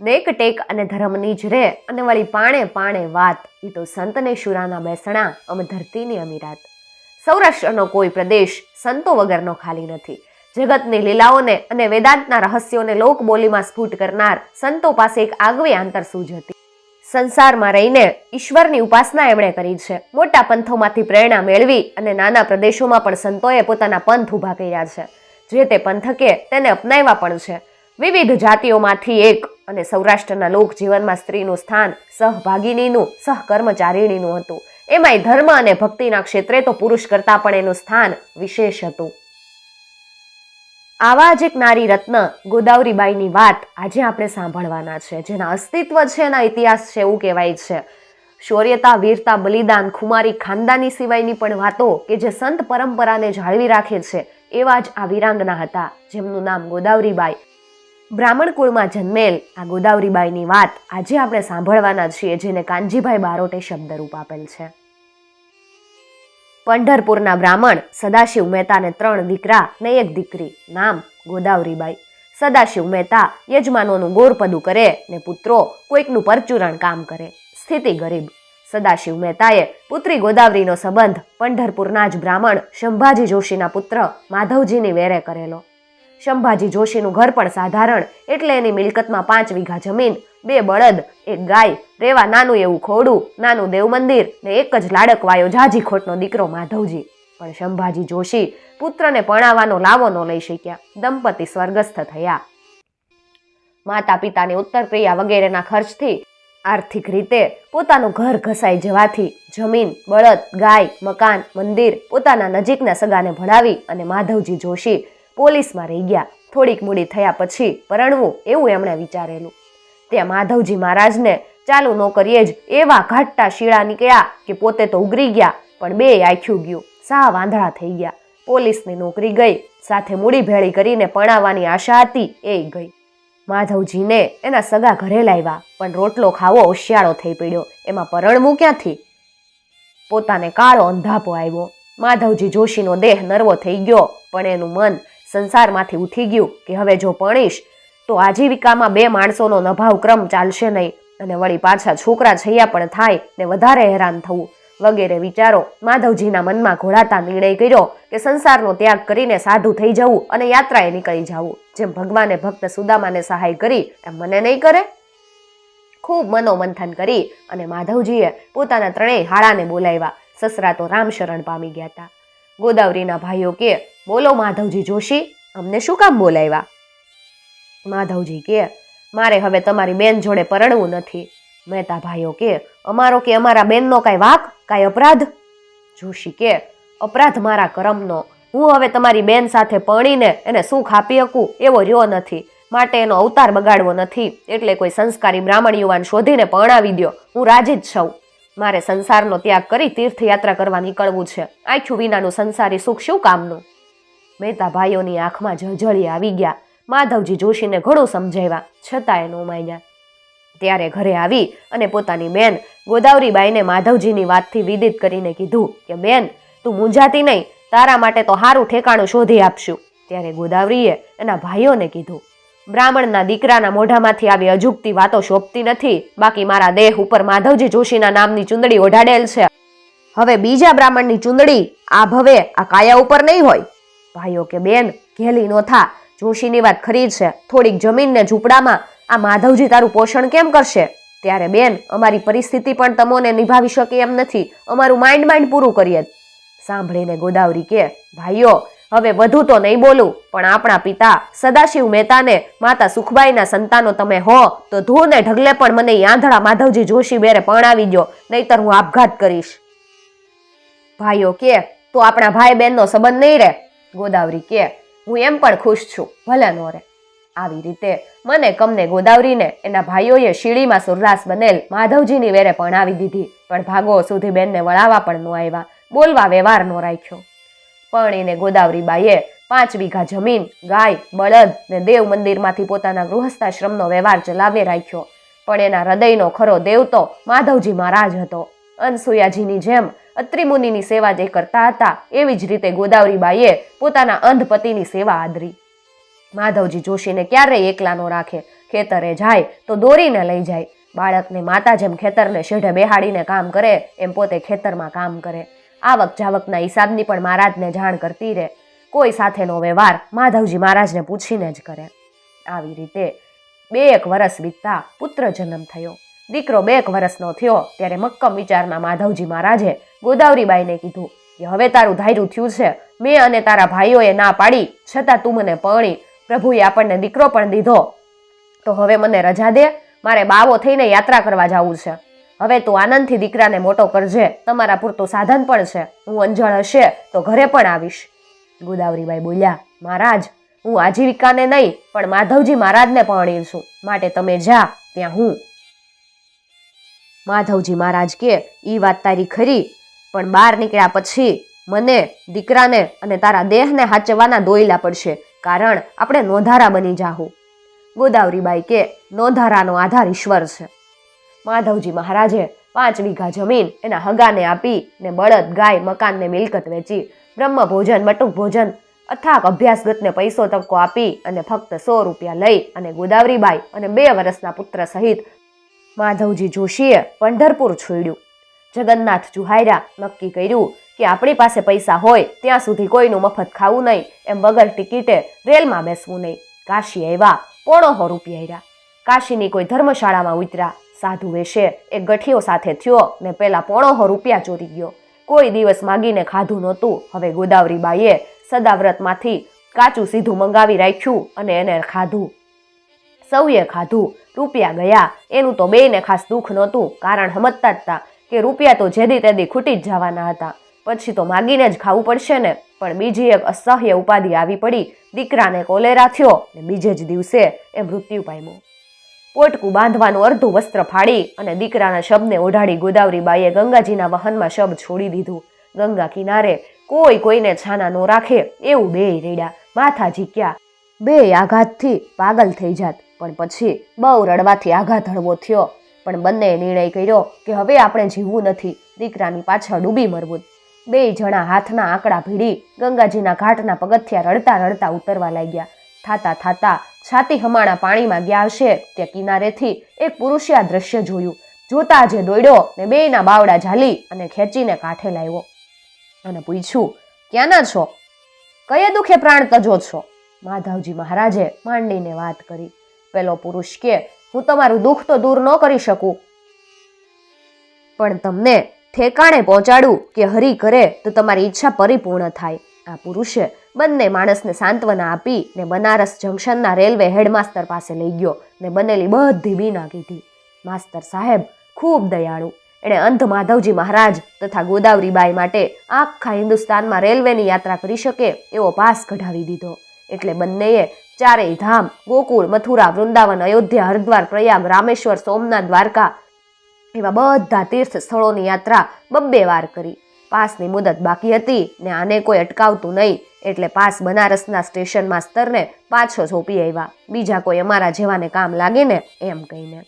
નેક ટેક અને ધર્મની જ રે, અને વળી પાણે પાણે વાત. એ તો સંતને શુરાના બેસણા, અમે ધરતીની અમીરાત. સૌરાષ્ટ્રનો કોઈ પ્રદેશ સંતો વગરનો ખાલી નથી. જગતની લીલાઓને અને વેદાંતના રહસ્યોને લોકબોલીમાં સ્ફુટ કરનાર સંતો પાસે એક આગવી આંતરસૂજ હતી. સંસારમાં રહીને ઈશ્વરની ઉપાસના એમણે કરી છે. મોટા પંથોમાંથી પ્રેરણા મેળવી અને નાના પ્રદેશોમાં પણ સંતોએ પોતાના પંથ ઊભા કર્યા છે. જે તે પંથકે તેને અપનાવ્યા પણ છે. વિવિધ જાતિઓમાંથી એક અને સૌરાષ્ટ્રના લોકજીવનમાં સ્ત્રીનું સ્થાન, સહભાગિનીનું, સહકર્મચારીણીનું હતું. એમાંય ધર્મ અને ભક્તિના ક્ષેત્રે તો પુરુષ કરતાં પણ એનું સ્થાન વિશેષ હતું. આવા જ એક નારી રત્ન ગોદાવરીબાઈની વાત આજે આપણે સાંભળવાના છે, જેના અસ્તિત્વ છે એના ઇતિહાસ છે એવું કહેવાય છે. શૌર્યતા, વીરતા, બલિદાન, ખુમારી, ખાનદાની સિવાયની પણ વાતો કે જે સંત પરંપરાને જાળવી રાખે છે, એવા જ આ વીરાંગના હતા, જેમનું નામ ગોદાવરીબાઈ. બ્રાહ્મણ કુળમાં જન્મેલ આ ગોદાવરીબાઈની વાત આજે આપણે સાંભળવાના છીએ, જેને કાનજીભાઈ બારોટે શબ્દરૂપ આપેલ છે. પંઢરપુરના બ્રાહ્મણ સદાશિવ મહેતાને ત્રણ દીકરા ને એક દીકરી નામ ગોદાવરીબાઈ. સદાશિવ મહેતા યજમાનોનું ગોરપદું કરે ને પુત્રો કોઈકનું પરચુરણ કામ કરે. સ્થિતિ ગરીબ. સદાશિવ મહેતાએ પુત્રી ગોદાવરીનો સંબંધ પંઢરપુરના જ બ્રાહ્મણ શંભાજી જોશીના પુત્ર માધવજીની વેરે કરેલો. શંભાજી જોશીનું ઘર પણ સાધારણ, એટલે એની મિલકતમાં પાંચ વીઘા જમીન, બે બળદ, એક ગાય રેવા નાનું એવું ખોડું, નાનું દેવ મંદિર ને એક જ લાડકવાયો જાજી ખોટનો દીકરો માધવજી. પણ શંભાજી જોશી પુત્રને પરણાવવાનો લાવો ન લઈ શક્યા. દંપતી સ્વર્ગસ્થ થયા. માતા પિતાની ઉત્તર ક્રિયા વગેરેના ખર્ચથી આર્થિક રીતે પોતાનું ઘર ઘસાઈ જવાથી જમીન, બળદ, ગાય, મકાન, મંદિર પોતાના નજીકના સગાને ભણાવી અને માધવજી જોશી પોલીસમાં રહી ગયા. થોડીક મૂડી થયા પછી પરણવું એવું એમણે વિચારેલું. તે માધવજી મહારાજને ચાલુ નોકરીએ જ એવા ઘાટતા શીળા નીકળ્યા કે પોતે તો ઉગરી ગયા, પણ બે આખ્યું ગયું. સા વાંધળા થઈ ગયા. પોલીસની નોકરી ગઈ, સાથે મૂડી ભેળી કરીને પણાવવાની આશા હતી, એ ગઈ. માધવજીને એના સગા ઘરે લાવ્યા, પણ રોટલો ખાવો હોશિયાળો થઈ પડ્યો. એમાં પરણવું ક્યાંથી? પોતાને કાળો અંધાપો આવ્યો. માધવજી જોશીનો દેહ નરવો થઈ ગયો, પણ એનું મન સંસારમાંથી ઉઠી ગયું કે હવે જો પણીશ તો આજીવિકામાં બે માણસોનો નભાવ ક્રમ ચાલશે નહીં અને વળી પાછા છોકરા છૈયા પણ થાય ને વધારે હેરાન થવું વગેરે વિચારો માધવજીના મનમાં ઘોળાતા નિર્ણય કર્યો કે સંસારનો ત્યાગ કરીને સાધુ થઈ જવું અને યાત્રાએ નીકળી જવું. જેમ ભગવાને ભક્ત સુદામાને સહાય કરી, એમ મને નહીં કરે? ખૂબ મનોમંથન કરી અને માધવજીએ પોતાના ત્રણેય હાળાને બોલાવ્યા. સસરા તો રામ શરણ પામી ગયા હતા. ગોદાવરીના ભાઈઓ કે બોલો માધવજી જોશી, અમને શું કામ બોલાવ્યા? માધવજી કે, મારે હવે તમારી બેન જોડે પરણવું નથી. મહેતા ભાઈઓ કે, અમારો કે અમારા બેનનો કાંઈ વાક, કાંઈ અપરાધ? જોશી કે, અપરાધ મારા કરમનો. હું હવે તમારી બેન સાથે પરણીને એને સુખ આપી શકું એવો રહ્યો નથી. માટે એનો અવતાર બગાડવો નથી. એટલે કોઈ સંસ્કારી બ્રાહ્મણ યુવાન શોધીને પરણાવી દ્યો. હું રાજી જ છું. મારે સંસારનો ત્યાગ કરી તીર્થયાત્રા કરવા નીકળવું છે. આખ્યું વિનાનું સંસારી સુખ શું કામનું? મહેતા ભાઈઓની આંખમાં ઝળઝળી આવી ગયા. માધવજી જોશીને ઘણું સમજાવ્યા છતાં એ માન્યા. ત્યારે ઘરે આવી અને પોતાની બેન ગોદાવરીબાઈને માધવજીની વાતથી વિદિત કરીને કીધું કે, બેન, તું મૂંઝાતી નહીં, તારા માટે તો સારું ઠેકાણું શોધી આપશું. ત્યારે ગોદાવરીએ એના ભાઈઓને કીધું, બ્રાહ્મણના દીકરાના મોઢામાંથી આવી અજુગતી વાતો શોભતી નથી. બાકી મારા દેહ ઉપર માધવજી જોશીના નામની ચુંદડી ઓઢાડેલ છે. હવે બીજા બ્રાહ્મણની ચુંદડી આ ભવે, આ કાયા ઉપર નહીં હોય. ભાઈઓ કે બેન, ઘેલી નો થા. જોશીની વાત ખરી છે. થોડીક જમીનને ઝૂંપડામાં આ માધવજી તારું પોષણ કેમ કરશે? ત્યારે બેન, અમારી પરિસ્થિતિ પણ તમોને નિભાવી શકે એમ નથી. અમારું માઇન્ડ માઇન્ડ પૂરું કરીએ. સાંભળીને ગોદાવરી કે, ભાઈઓ, હવે વધુ તો નહીં બોલું, પણ આપણા પિતા સદાશિવ મહેતાને, માતા સુખબાઈના સંતાનો તમે હો, તો ધૂને ઢગલે પણ મને આંધળા માધવજી જોશી બેરે પરણાવી દો નહીતર હું આપઘાત કરીશ. ભાઈઓ કે, તો આપણા ભાઈ બહેનનો સંબંધ નહીં રહે? ગોદાવરી કે, હું એમ પણ ખુશ છું, ભલે નો આવી રીતે મને કમને ગોદાવરીને એના ભાઈઓએ શીડીમાં સુરરાસ બનેલ માધવજીની વેરે પરણાવી દીધી. પણ ભાગો સુધી બેનને વળાવવા પણ ન આવ્યા. બોલવા વ્યવહાર નો રાખ્યો. પણ એને ગોદાવરીબાઈએ પાંચ વીઘા જમીન, ગાય, બળદ ને દેવ મંદિરમાંથી પોતાના ગૃહસ્થાશ્રમનો વ્યવહાર ચલાવી રાખ્યો. પણ એના હૃદયનો ખરો દેવ તો માધવજી મહારાજ હતો. અનસુયાજીની જેમ અત્રિ મુનિની સેવા જે કરતા હતા, એવી જ રીતે ગોદાવરીબાઈએ પોતાના અંધ પતિની સેવા આદરી. માધવજી જોશીને ક્યારેય એકલા ન રાખે, ખેતરે જાય તો દોરીને લઈ જાય. બાળકને માતા જેમ ખેતરને શેઢે બેહાડીને કામ કરે, એમ પોતે ખેતરમાં કામ કરે. આવક જાવકના હિસાબની પણ મહારાજને જાણ કરતી રહે. કોઈ સાથેનો વ્યવહાર માધવજી મહારાજને પૂછીને જ કરે. આવી રીતે બે એક વર્ષ વીતતા પુત્ર જન્મ થયો. દીકરો બે વર્ષનો થયો, ત્યારે મક્કમ વિચારમાં માધવજી મહારાજે ગોદાવરીબાઈને કીધું કે હવે તારું ધાર્યું થયું છે. મેં અને તારા ભાઈઓએ ના પાડી, છતાં તું મને પરણી, પ્રભુએ આપણને દીકરો પણ દીધો. તો હવે મને રજા દે, મારે બાવો થઈને યાત્રા કરવા જવું છે. હવે તું આનંદથી દીકરાને મોટો કરજે, તમારા પૂરતું સાધન પણ છે. હું અંજળ હશે તો ઘરે પણ આવીશ. ગોદાવરીબાઈ બોલ્યા, મહારાજ, હું આજીવિકાને નહીં, પણ માધવજી મહારાજને પરણી છું માટે તમે જા, ત્યાં હું માધવજી મહારાજ કે એ વાત તારી ખરી, પણ બહાર નીકળ્યા પછી મને દીકરાને અને તારા દેહને હાચવવાના દોયલા પડશે, કારણ આપણે નોંધારા બની જાહું. ગોદાવરીબાઈ કે, નોંધારાનો આધાર ઈશ્વર છે. માધવજી મહારાજે પાંચ વીઘા જમીન એના હગાને આપી ને બળદ, ગાય, મકાનને મિલકત વેચી બ્રહ્મ ભોજન મટુક ભોજન અથાક અભ્યાસગતને પૈસો તબકો આપી અને ફક્ત સો રૂપિયા લઈ અને ગોદાવરીબાઈ અને બે વર્ષના પુત્ર સહિત માધવજી જોશીએ પંઢરપુર છોડ્યું. જગન્નાથ જુહાયરા નક્કી કર્યું કે આપણી પાસે પૈસા હોય ત્યાં સુધી કોઈનું મફત ખાવું નહીં, એમ વગર ટિકિટે રેલમાં બેસવું નહીં. કાશી આવ્યા પોણોહો રૂપિયા કાશીની કોઈ ધર્મશાળામાં ઉતર્યા. સાધુ વેશે એક ગઠીઓ સાથે થયો ને પેલા પોણોહો રૂપિયા ચોરી ગયો. કોઈ દિવસ માગીને ખાધું નહોતું. હવે ગોદાવરીબાઈએ સદાવ્રતમાંથી કાચું સીધું મંગાવી રાખ્યું અને એને ખાધું. સૌએ ખાધું. રૂપિયા ગયા. એનું તો બેયને ખાસ દુઃખ નહોતું. કારણ સમજતા હતા કે રૂપિયા તો જેદી તેદી ખૂટી જ જવાના હતા. પછી તો માગીને જ ખાવું પડશે ને. પણ બીજી એક અસહ્ય ઉપાધિ આવી પડી. દીકરાને કોલેરા થયો ને બીજે જ દિવસે એ મૃત્યુ પામ્યો. પોટકું બાંધવાનું અડધું વસ્ત્ર ફાડી અને દીકરાના શબને ઓઢાડી ગોદાવરીબાઈએ ગંગાજીના વહનમાં શબ છોડી દીધું. ગંગા કિનારે કોઈ કોઈને છાના ન રાખે એવું બેય રેડ્યા. માથા ઝીક્યા. બે આઘાતથી પાગલ થઈ જાત. પણ પછી બહુ રડવાથી આઘાત હળવો થયો. પણ બંનેએ નિર્ણય કર્યો કે હવે આપણે જીવવું નથી. દીકરાની પાછળ ડૂબી મરવું. બે જણા હાથના આંકડા ભીડી ગંગાજીના ઘાટના પગથિયા રડતા રડતા ઉતરવા લાગ્યા. થાતા થાતા છાતી હમાણા પાણીમાં ગયા હશે તે કિનારેથી એક પુરુષે આ દ્રશ્ય જોયું. જોતા જે દોડ્યો ને બેયના બાવડા ઝાલી અને ખેંચીને કાંઠે લાવ્યો. અને પૂછ્યું, ક્યાંના છો? કયે દુખે પ્રાણ તજો છો? માધવજી મહારાજે માંડીને વાત કરી. પેલો પુરુષ કે, હું તમારું દુઃખ તો દૂર ન કરી શકું. પણ તમને ઠેકાણે પહોંચાડું કે હરી કરે તો તમારી ઈચ્છા પરિપૂર્ણ થાય. આ પુરુષે બંને માણસને સાંત્વના આપી ને બનારસ જંકશનના રેલવે હેડમાસ્તર પાસે લઈ ગયો ને બનેલી બધી બીના કીધી. માસ્તર સાહેબ, ખૂબ દયાળુ. એણે અંધ માધવજી મહારાજ તથા ગોદાવરીબાઈ માટે આખા હિન્દુસ્તાનમાં રેલવેની યાત્રા કરી શકે એવો પાસ કઢાવી દીધો. એટલે બંનેએ ચારેય ધામ, ગોકુળ, મથુરા, વૃંદાવન, અયોધ્યા, હરિદ્વાર, પ્રયાગ, રામેશ્વર, સોમનાથ, દ્વારકા એવા બધા તીર્થ સ્થળોની યાત્રા બબ્બે વાર કરી. પાસની મુદત બાકી હતી ને આને કોઈ અટકાવતું નહીં એટલે પાસ બનારસના સ્ટેશન માસ્તરને પાછો સોંપી આવ્યા. બીજા કોઈ અમારા જેવાને કામ લાગે ને એમ કહીને.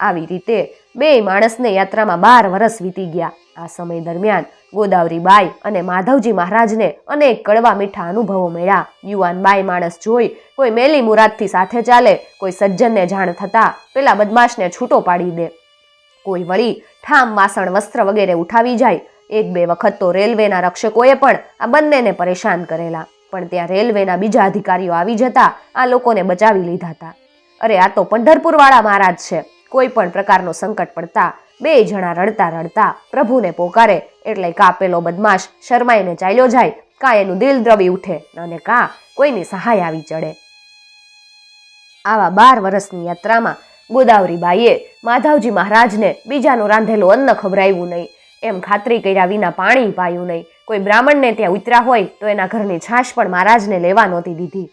આવી રીતે બે માણસને યાત્રામાં બાર વરસ વીતી ગયા. આ સમય દરમિયાન ગોદાવરીબાઈ અને માધવજી મહારાજને અનેક કડવા મીઠા અનુભવો મળ્યા. યુવાન બાઈ માણસ જોઈ કોઈ મેલી મુરાદથી સાથે ચાલે, કોઈ સજ્જનને જાણ થતા પેલા બદમાશને છૂટો પાડી દે. કોઈ વળી ઠામ વાસણ વસ્ત્ર વગેરે ઉઠાવી જાય. એક બે વખત તો રેલવેના રક્ષકોએ પણ આ બંનેને પરેશાન કરેલા. પણ ત્યાં રેલવેના બીજા અધિકારીઓ આવી જતા આ લોકોને બચાવી લીધા હતા. અરે આ તો પંઢરપુરવાળા મહારાજ છે. કોઈ પણ પ્રકારનો સંકટ પડતા બે જણા રડતા રડતા પ્રભુને પોકારે એટલે કા પેલો બદમાશ શરમાઈને ચાલ્યો જાય કા એનું દિલ દ્રવી ઉઠે અને કા કોઈની સહાય આવી ચડે. આવા બાર વર્ષની યાત્રામાં ગોદાવરીબાઈએ માધવજી મહારાજને બીજાનું રાંધેલું અન્ન ખવડાવ્યું નહીં. એમ ખાતરી કર્યા વિના પાણી પાયું નહીં. કોઈ બ્રાહ્મણને ત્યાં ઉતરા હોય તો એના ઘરની છાશ પણ મહારાજને લેવા નહોતી દીધી.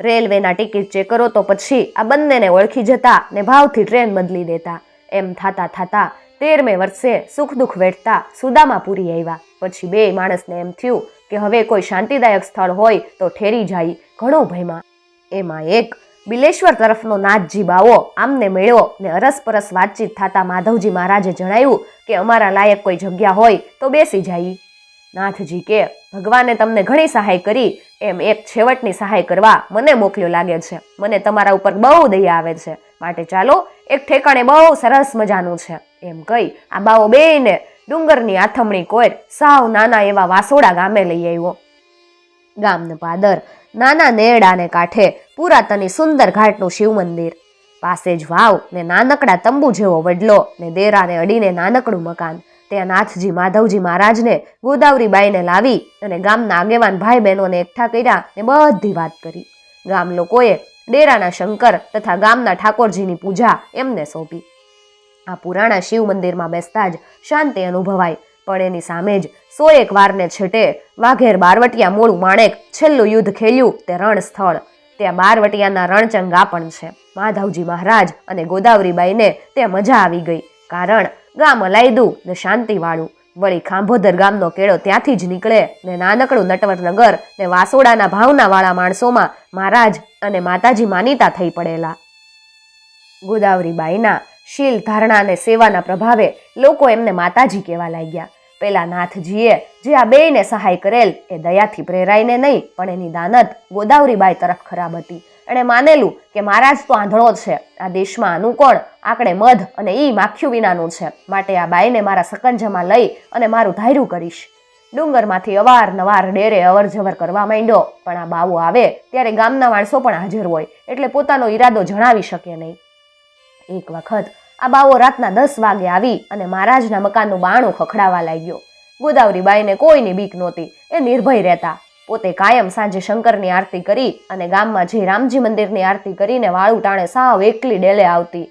રેલવેના ટિકિટ ચેક કરો તો પછી આ બંનેને ઓળખી જતા ને ભાવથી ટ્રેન બદલી દેતા. એમ થાતા થાતા તેરમે વર્ષે સુખ દુઃખ વેઠતા સુદામાં પૂરી આવ્યા. પછી બે માણસને એમ થયું કે હવે કોઈ શાંતિદાયક સ્થળ હોય તો ઠેરી જાય ઘણો ભયમાં. એમાં એક બિલેશ્વર તરફનો નાથજી બાવો આમને મળ્યો ને અરસપરસ વાતચીત થતા માધવજી મહારાજે જણાવ્યું કે અમારા લાયક કોઈ જગ્યા હોય તો બેસી જાય. નાથજી કે ભગવાને તમને ઘણી સહાય કરી, એમ એક છેવટની સહાય કરવા મને મોકલ્યો લાગે છે. મને તમારા ઉપર બહુ દયા આવે છે. માટે ચાલો, એક ઠેકાણે બહુ સરસ મજાનું છે. એમ કહી આ બાવો બેને ડુંગરની આથમણી કોર સાવ નાના એવા વાસોડા ગામે લઈ આવ્યો. ગામને પાદર નાના નેરડાને કાંઠે પુરાતની સુંદર ઘાટનું શિવ મંદિર. પાસે જ વાવ ને નાનકડા તંબુ જેવો વડલો ને દેરાને અડીને નાનકડું મકાન. ત્યાં નાથજી માધવજી મહારાજને ગોદાવરીબાઈને લાવી અને ગામના આગેવાન ભાઈ બહેનોને એકઠા કર્યા ને બધી વાત કરી. ગામ લોકોએ ડેરાના શંકર તથા ગામના ઠાકોરજીની પૂજા એમને સોંપી. આ પુરાણા શિવ મંદિરમાં બેસતા જ શાંતિ અનુભવાય, પણ એની સામે જ સો એક વારને છેટે વાઘેર બારવટિયા મૂળ માણેક છેલ્લું યુદ્ધ ખેલ્યું તે રણ સ્થળ ત્યાં બારવટિયાના રણચંગા પણ છે. માધવજી મહારાજ અને ગોદાવરીબાઈને તે મજા આવી ગઈ, કારણ ગામ અલાયદું ને શાંતિવાળું. વળી ખાંભોદર ગામનો કેળો ત્યાંથી જ નીકળે ને નાનકડું નટવરનગર ને વાસોડાના ભાવનાવાળા માણસોમાં મહારાજ અને માતાજી માનીતા થઈ પડેલા. ગોદાવરીબાઈના શીલ ધારણા અને સેવાના પ્રભાવે લોકો એમને માતાજી કહેવા લાગ્યા. પેલા નાથજીએ જે આ બેયને સહાય કરેલ એ દયાથી પ્રેરાઈને નહીં, પણ એની દાનત ગોદાવરીબાઈ તરફ ખરાબ હતી. એણે માનેલું કે મહારાજ તો આંધળો છે. આ દેશમાં આનું કોણ? આકડે મધ અને ઈ માખ્યું વિનાનું છે. માટે આ બાઈને મારા સકંજામાં લઈ અને મારું ધાર્યું કરીશ. ડુંગરમાંથી અવારનવાર ડેરે અવર જવર કરવા માંડ્યો. પણ આ બાવો આવે ત્યારે ગામના માણસો પણ હાજર હોય, એટલે પોતાનો ઈરાદો જણાવી શકે નહીં. એક વખત આ બાવો રાતના દસ વાગે આવી અને મહારાજના મકાનનું બાણું ખખડાવા લાગ્યો. ગોદાવરીબાઈને કોઈની બીક નહોતી. એ નિર્ભય રહેતા. પોતે કાયમ સાંજે શંકરની આરતી કરી અને ગામમાં જઈ રામજી મંદિરની આરતી કરીને વાળું ટાણે સાવ એકલી ડેલે આવતી.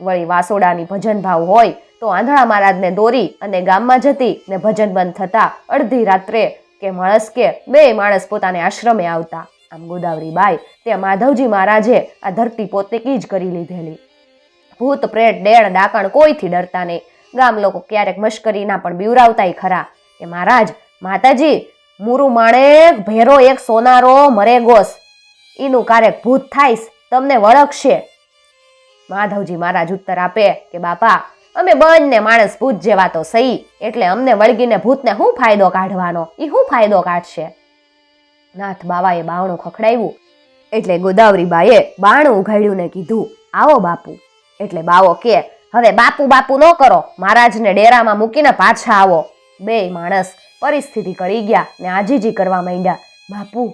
વળી વાસોડાની ભજન ભાવ હોય તો આંધળા મહારાજને દોરી અને ગામમાં જતી ને ભજન બંધ થતા અડધી રાત્રે કે માણસ કે બે માણસ પોતાને આશ્રમે આવતા. આમ ગોદાવરી બાઈ તે માધવજી મહારાજે આ ધરતી પોતે કી જ કરી લીધેલી. ભૂત, પ્રેત, ડેણ, ડાકણ કોઈથી ડરતા નહીં. ગામ લોકો ક્યારેક મશ્કરીના પણ બીવરાવતાય ખરા કે મહારાજ, માતાજી મુરુ માણેક ભેરો એક સોનારો મરે ગોસ. એનું કારેક ભૂત થાઈશ, તમને વળગશે. માધવજી મહારાજ ઉત્તર આપે કે, બાપા, અમે બંને માણસ ભૂત જેવા તો સહી, એટલે અમને વળગીને ભૂતને શું ફાયદો કાઢવાનો? એ શું ફાયદો કાઢશે? નાથ બાવાએ બાવણું ખખડાવ્યું. એટલે ગોદાવરી બાએ બાણું ઉઘાડ્યું ને કીધું, આવો બાપુ. એટલે બાવો કે, હવે બાપુ બાપુ ન કરો, મહારાજને ડેરામાં મૂકીને પાછા આવો. બે માણસ પરિસ્થિતિ કરી ગયા ને આજીજી કરવા માંડ્યા. બાપુ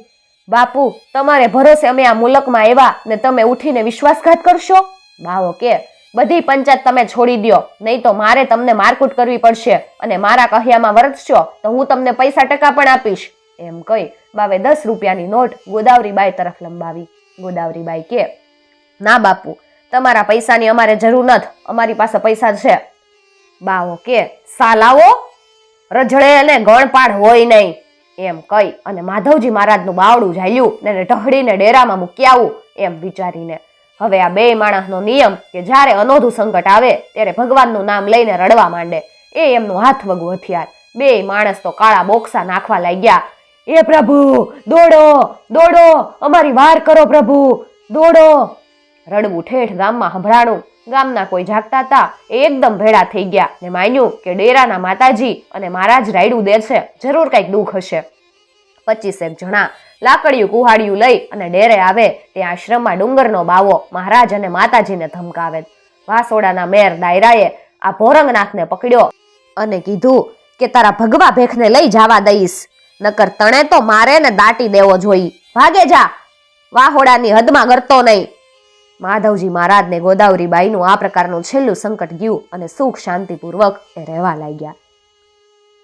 બાપુ, તમારે ભરોસે અમે આ મુલકમાં આવ્યા ને તમે ઉઠીને વિશ્વાસઘાત કરશો? બાવો કે, બધી પંચાયત તમે છોડી દ્યો, નહીં તો મારે તમને મારકૂટ કરવી પડશે અને મારા કહ્યામાં વર્તશો તો હું તમને પૈસા ટકા પણ આપીશ. એમ કહી બાવે દસ રૂપિયાની નોટ ગોદાવરીબાઈ તરફ લંબાવી. ગોદાવરીબાઈ કે, ના બાપુ, તમારા પૈસાની અમારે જરૂર નથી, અમારી પાસે પૈસા છે. બાવો કે, સાલાવો રજળે અને ગણપાડ હોય નહીં. એમ કહી અને માધવજી મહારાજનું બાવડું ઝાલ્યું ને ઢહડીને ડેરામાં મૂકી આવું, એમ વિચારીને. હવે આ બે માણસનો નિયમ કે જ્યારે અનોધું સંકટ આવે ત્યારે ભગવાનનું નામ લઈને રડવા માંડે. એ એમનું હાથવગું હથિયાર. બે માણસ તો કાળા બોક્સા નાખવા લાગ્યા. એ પ્રભુ, દોડો દોડો, અમારી વાર કરો પ્રભુ, દોડો. રડવું ઠેઠ ગામમાં સંભળાણું ગામના કોઈ જાગતા હતા, એ એકદમ ભેળા થઈ ગયા ને માન્યું કે ડેરાના માતાજી અને મહારાજ રાયડું દે છે, જરૂર કંઈક દુઃખ હશે. પચીસેક જણા લાકડિયું કુહાડિયું લઈ અને ડેરે આવે તે આશ્રમમાં ડુંગરનો બાવો મહારાજ અને માતાજીને ધમકાવે. વાસોડાના મેર ડાયરાએ આ ભોરંગનાથને પકડ્યો અને કીધું કે તારા ભગવા ભેખને લઈ જવા દઈશ, નકર તણે તો મારે ને દાટી દેવો જોઈ. ભાગે જા, વાહોડાની હદમાં કરતો નહીં. માધવજી મહારાજને ગોદાવરીબાઈનું આ પ્રકારનું છેલ્લું સંકટ ગયું અને સુખ શાંતિપૂર્વક એ રહેવા લાગ્યા.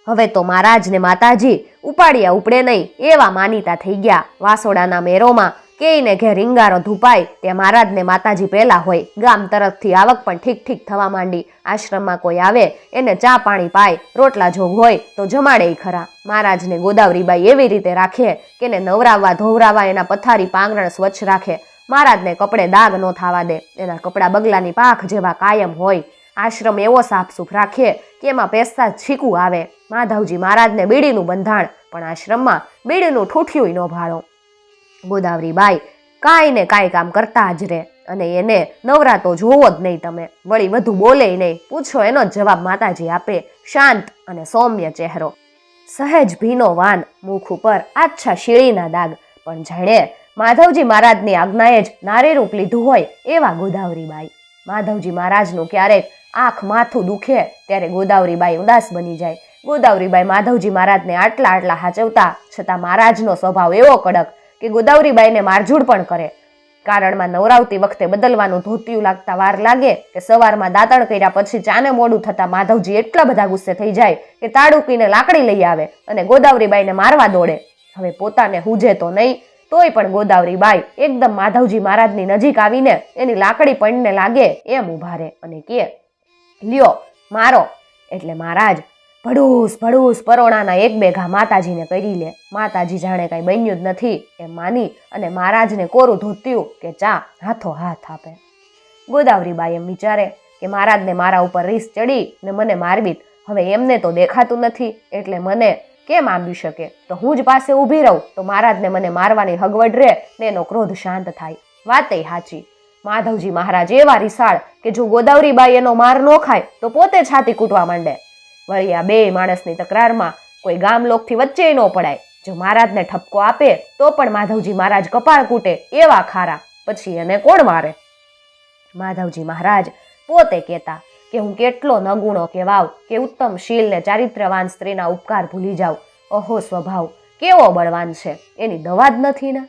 હવે તો મહારાજને માતાજી ઉપાડ્યા ઉપડે નહીં એવા માનીતા થઈ ગયા. વાસોડાના મેરોમાં કેઈને ઘેર રીંગારો ધૂપાય ત્યાં મહારાજને માતાજી પહેલા હોય. ગામ તરફથી આવક પણ ઠીક ઠીક થવા માંડી. આશ્રમમાં કોઈ આવે એને ચા પાણી પાય, રોટલા જોગ હોય તો જમાડે ખરા. મહારાજને ગોદાવરીબાઈ એવી રીતે રાખે કે એને નવરાવવા ધોવરાવવા એના પથારી પાંગરણ સ્વચ્છ રાખે. મહારાજને કપડે દાગ ન થવા દે. એના કપડા બગલાની પાખ જેવા કાયમ હોય. આશ્રમ એવો સાફસૂફ રાખે કે એમાં પેસતા છીકું આવે. માધવજી મહારાજને બીડીનું બંધાણ, પણ આશ્રમમાં બીડીનું ઠૂઠિયું ન ભાળો. ગોદાવરીબાઈ કાંઈ ને કાંઈ કામ કરતા જ રહે અને એને નવરાતો જોવો જ નહીં તમે. વળી વધુ બોલે નહીં. પૂછો એનો જ જવાબ માતાજી આપે. શાંત અને સૌમ્ય ચહેરો. સહેજ ભીનો વાન, મુખ ઉપર આછા શીળીના દાગ. પણ જાણે માધવજી મહારાજની આજ્ઞાએ જ નારી રૂપ લીધું હોય એવા ગોદાવરીબાઈ. માધવજી મહારાજનું ક્યારેક આંખ માથું દુખે ત્યારે ગોદાવરીબાઈ ઉદાસ બની જાય. ગોદાવરીબાઈ માધવજી મહારાજને આટલા આટલા હાચવતા છતાં મહારાજનો સ્વભાવ એવો કડક કે ગોદાવરીબાઈને મારઝૂડ પણ કરે. કારણમાં નવરાવતી વખતે બદલવાનું ધોતિયું લાગતા વાર લાગે કે સવારમાં દાંતણ કર્યા પછી ચાને મોડું થતા માધવજી એટલા બધા ગુસ્સે થઈ જાય કે તાડુકીને લાકડી લઈ આવે અને ગોદાવરીબાઈને મારવા દોડે. હવે પોતાને હુજે તો નહીં તોય પણ ગોદાવરી બાઈ એકદમ માધવજી મહારાજની નજીક આવીને એની લાકડી પડીને લાગે, એમ ઊભા રહે અને કે લ્યો, મારો. એટલે મહારાજ, ભડૂસ ભડૂસ, પરોણાના એક બેઘા માતાજીને કરી લે. માતાજી જાણે કાંઈ બન્યું જ નથી. એમ માની અને મહારાજને કોરું ધોત્યું કે ચા હાથો હાથ આપે. ગોદાવરીબાઈ એમ વિચારે કે મહારાજને મારા ઉપર રીસ ચડી ને મને મારવી હવે એમને તો દેખાતું નથી. એટલે મને કેમ આંબી શકે? તો હું જ પાસે ઊભી રહું, તો મહારાજને મને મારવાની હગવડ રહે ને એનો ક્રોધ શાંત થાય. વાતે સાચી. માધવજી મહારાજ એવા રિસાળ કે જો ગોદાવરીબાઈ એનો માર ન ખાય, તો પોતે છાતી કૂટવા માંડે. વળી આ બે માણસની તકરારમાં કોઈ ગામ લોકથી વચ્ચે ન પડાય. જો મહારાજને ઠપકો આપે, તો પણ માધવજી મહારાજ કપાળ કૂટે એવા ખારા. પછી એને કોણ મારે? માધવજી મહારાજ પોતે કહેતા કે હું કેટલો નગુણો કે ઉત્તમ શીલ ને ચારિત્ર્યવાન સ્ત્રીના ઉપકાર ભૂલી જાઉં. અહો સ્વભાવ, કેવો બળવાન છે, એની દવા જ નથી ને?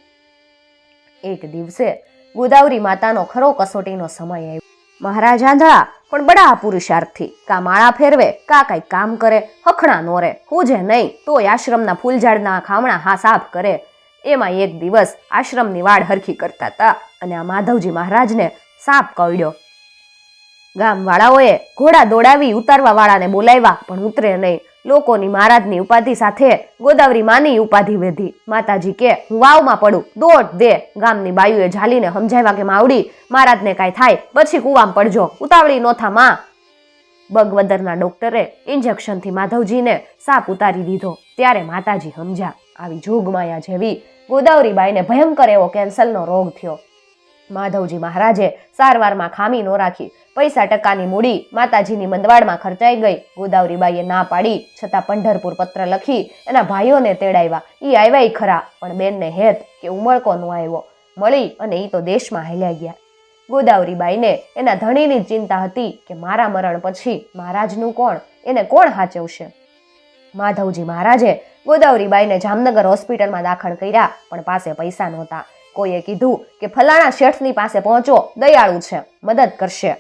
એક દિવસે ગોદાવરી માતાનો ખરો કસોટીનો સમય આવ્યો. મહારાજ આંધળા, પણ બડા પુરુષાર્થી, કા માળા ફેરવે, કા કાંઈ કામ કરે, હખણા નોરે હુજે નહીં, તોય આશ્રમના ફૂલઝાડના ખામણા હા સાફ કરે. એમાં એક દિવસ આશ્રમની વાડ હરખી કરતા હતા અને આ માધવજી મહારાજને સાપ કવડ્યો. ગામવાળાઓએ ઘોડા દોડાવી ઉતારવા વાળાને બોલાવ્યા, પણ ઉતરે નહીં. લોકોની મહારાજની ઉપાધિ સાથે ગોદાવરી માની ઉપાધિ વેધી. માતાજી કે, હું વાવમાં પડું. દોટ દે. ગામની બાયુએ ઝાલીને સમજાવ્યા કે, માવડી, મહારાજને કાંઈ થાય, પછી કુવામાં પડજો. ઉતાવળી નોથા માં બગવદરના ડોક્ટરે ઇન્જેક્શનથી માધવજીને સાપ ઉતારી દીધો. ત્યારે માતાજી સમજ્યા, આવી જોગમાયા જેવી ગોદાવરીબાઈને ભયંકર એવો કેન્સરનો રોગ થયો. માધવજી મહારાજે સારવારમાં ખામી ન રાખી પૈસા ટકાની મૂડી માતાજીની મંદવાડમાં ખર્ચાઈ ગઈ. ગોદાવરીબાઈએ ના પાડી, છતાં પંઢરપુર પત્ર લખી એના ભાઈઓને તેડાવ્યા. એ આવ્યા ખરા, પણ બેનને હેત કે ઉમળકો નો આવ્યો મળી અને એ તો દેશમાં હેલ્યા ગયા. ગોદાવરીબાઈને એના ધણીની ચિંતા હતી કે મારા મરણ પછી મહારાજનું કોણ? એને કોણ હાચવશે? માધવજી મહારાજે ગોદાવરીબાઈને જામનગર હોસ્પિટલમાં દાખલ કર્યા, પણ પાસે પૈસા નહોતા. કોઈએ કીધું કે ફલાણા શેઠની પાસે પહોંચો, દયાળુ છે, મદદ કરશે.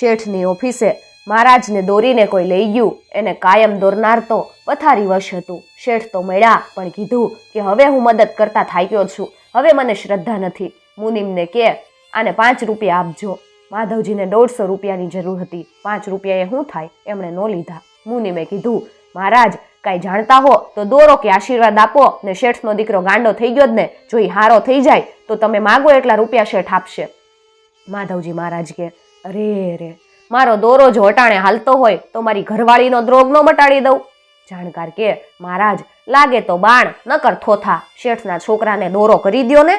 શેઠની ઓફિસે મહારાજને દોરીને કોઈ લઈ ગયું, એને કાયમ દોરનાર તો પથારી વશ હતું. શેઠ તો મળ્યા, પણ કીધું કે હવે હું મદદ કરતા થાક્યો છું. હવે મને શ્રદ્ધા નથી. મુનિમને કે, આને પાંચ રૂપિયા આપજો. માધવજીને દોઢસો રૂપિયાની જરૂર હતી. પાંચ રૂપિયા એ શું થાય? એમણે ન લીધા. મુનિમે કીધું, મહારાજ, કાંઈ જાણતા હો? તો દોરો કે આશીર્વાદ આપો, ને શેઠનો દીકરો ગાંડો થઈ ગયો જ ને, જો એ હારો થઈ જાય, તો તમે માગો એટલા રૂપિયા શેઠ આપશે. માધવજી મહારાજ કે અરે રે, મારો દોરો જો અટાણે હાલતો હોય તો મારી ઘરવાળીનો દ્રોગ ન મટાડી દઉં. જાણકાર કે મહારાજ લાગે તો બાણ, નકર થોથા શેઠના છોકરાને દોરો કરી દ્યો ને.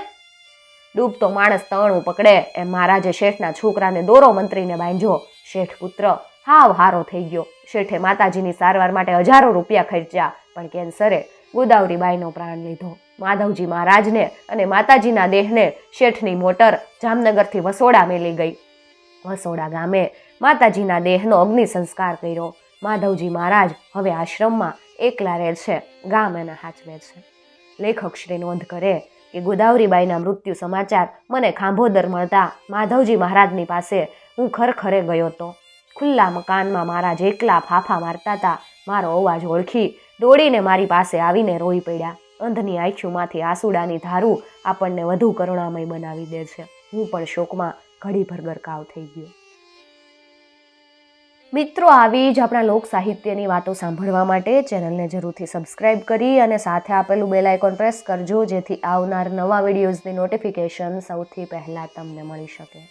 ડૂબતો માણસ તણું પકડે એમ મહારાજે શેઠના છોકરાને દોરો મંત્રીને બાંધ્યો. શેઠ પુત્ર હાવ હારો થઈ ગયો. શેઠે માતાજીની સારવાર માટે હજારો રૂપિયા ખર્ચ્યા, પણ કેન્સરે ગોદાવરીબાઈનો પ્રાણ લીધો. માધવજી મહારાજને અને માતાજીના દેહને શેઠની મોટર જામનગરથી વસોડા મેલી ગઈ. વસોડા ગામે માતાજીના દેહનો અગ્નિ સંસ્કાર કર્યો. માધવજી મહારાજ હવે આશ્રમમાં એકલા રહે છે, ગામ એને હાચવે છે. લેખક શ્રી નોંધ કરે કે ગોદાવરીબાઈના મૃત્યુ સમાચાર મને ખાંભોદર મળતા માધવજી મહારાજની પાસે હું ખરખરે ગયો તો ખુલ્લા મકાનમાં મારા એકલા ફાફા મારતા હતા મારો અવાજ ઓળખી દોડીને મારી પાસે આવીને રોઈ પડ્યા. અંધની આંખીઓમાંથી આસુડાની ધારું આપણને વધુ કરુણામય બનાવી દે છે. હું પણ શોકમાં ઘડીભર ગરકાવ થઈ ગયો. મિત્રો, આવી જ આપણા લોક સાહિત્યની વાતો સાંભળવા માટે ચેનલને જરૂરથી સબસ્ક્રાઇબ કરી અને સાથે આપેલું બેલ આઇકોન પ્રેસ કરજો, જેથી આવનાર નવા વિડીયોઝની નોટિફિકેશન સૌથી પહેલાં તમને મળી શકે.